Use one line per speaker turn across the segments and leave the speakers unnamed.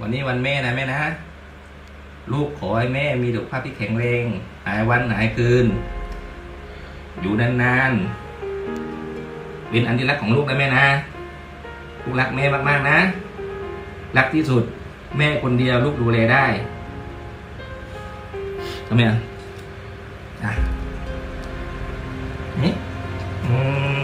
วันนี้วันแม่นะแม่นะ ลูกขอให้แม่มีสุขภาพที่แข็งแรงหายวันหายคืน อยู่นานๆ เป็นอันที่รักของลูกนะแม่นะ ลูกรักแม่มากๆนะ รักที่สุดแม่คนเดียวลูกดูแลได้ทำไมอะอะนี่อืม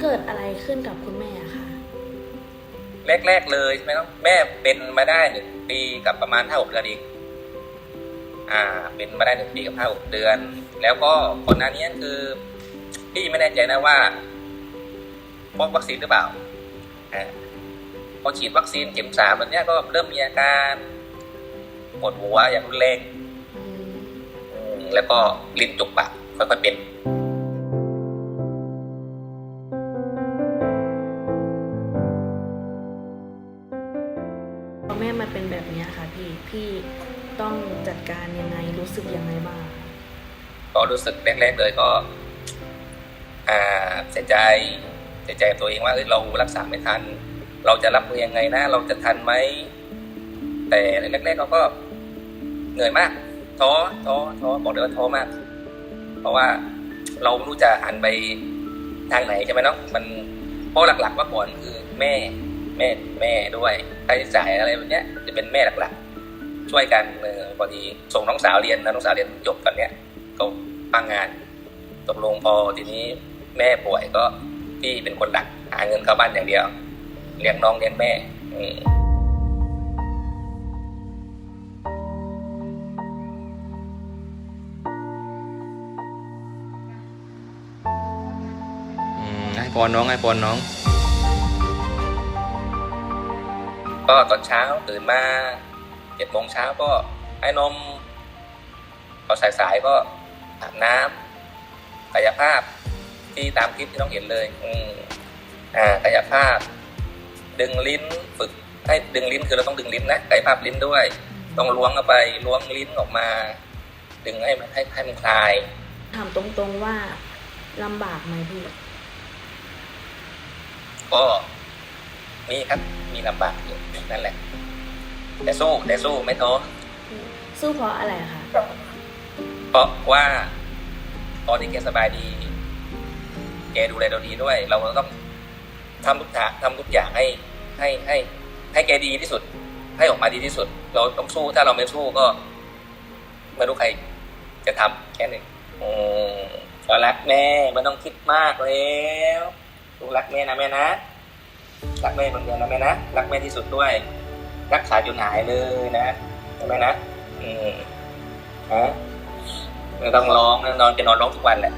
เกิดอะไรขึ้นกับคุณแม่อะคะ
แรก ๆ เลยใช่ไหมครับแม่เป็นมาได้หนึ่งปีกับประมาณห้าหกเดือนอีก อ่า เป็นมาได้หนึ่งปีกับห้าหกเดือน แล้วก็ก่อนหน้านี้คือพี่ไม่แน่ใจนะว่าเพราะวัคซีนหรือเปล่าอ่าพอฉีดวัคซีนเข็มสามแบบเนี้ยก็เริ่มมีอาการปวดหัวอย่างรุนแรง
อืม
อืมแล้วก็ลิ้นจุกปากค่อยๆเป็น
พี่ต้องจัดการยังไงรู้สึกยังไงบ้าง
ก็รู้สึกแรกๆเลยก็อ่าเสียใจเสียใจกับตัวเองว่าเเรารักษาไม่ทัน เราจะรับมือยังไงนะ เราจะทันไหมแต่แรกๆเราก็เหนื่อยมากท้อท้อท้อบอกเลยว่าท้อมาก เพราะว่าเราไม่รู้จะหันไปทางไหนใช่ไหมเนาะมันเพราะหลักๆว่าก่อนคือแม่แม่แม่ด้วยค่าใช้จ่ายอะไรแบบเนี้ยจะเป็นแม่หลักๆ ช่วยกันเออพอดีส่งน้องสาวเรียนนะน้องสาวเรียนจบตอนเนี้ยก็ป้างงานตกลงพอทีนี้แม่ป่วยก็พี่เป็นคนหลักหาเงินเข้าบ้านอย่างเดียวเลี้ยงน้องเลี้ยงแม่อืม
อืมให้พรน้องให้พรน้อง
ก็ตอนเช้าตื่นมาเจ็ดโมงเช้าก็ให้นมพอสายๆก็อาบน้ำกายภาพที่ตามคลิปที่ต้องเห็นเลย อืมอ่ากายภาพ ดึงลิ้นฝึกให้ดึงลิ้นคือเราต้องดึงลิ้นนะกายภาพลิ้นด้วย ต้องล้วงเข้าไปล้วงลิ้นออกมา ดึงให้มันให้ให้มันคลาย
ถามตรงๆว่าลำบากไหมพี่
ก็มีครับมีลำบากอยู่นั่นแหละ แต่สู้แต่สู้ไม่ท้อ
สู้เพราะอะไรคะ
เพราะว่าตอนนี้แกสบายดี แกดูแลเราดีด้วย เราก็ต้องทำทุกอย่างทำทุกอย่างให้ให้ให้ ให้แกดีที่สุด ให้ออกมาดีที่สุด เราต้องสู้ถ้าเราไม่สู้ก็ไม่รู้ใครจะทำแค่นี้อืมก็รักแม่ไม่ต้องคิดมากแล้วลูกรักแม่นะแม่นะรักแม่คนเดียวนะแม่นะรักแม่ที่สุดด้วย รักษาจนหายเลยนะใช่ไหมนะ อืมฮะต้องร้องนะนอนจะนอนร้องทุกวันแหละ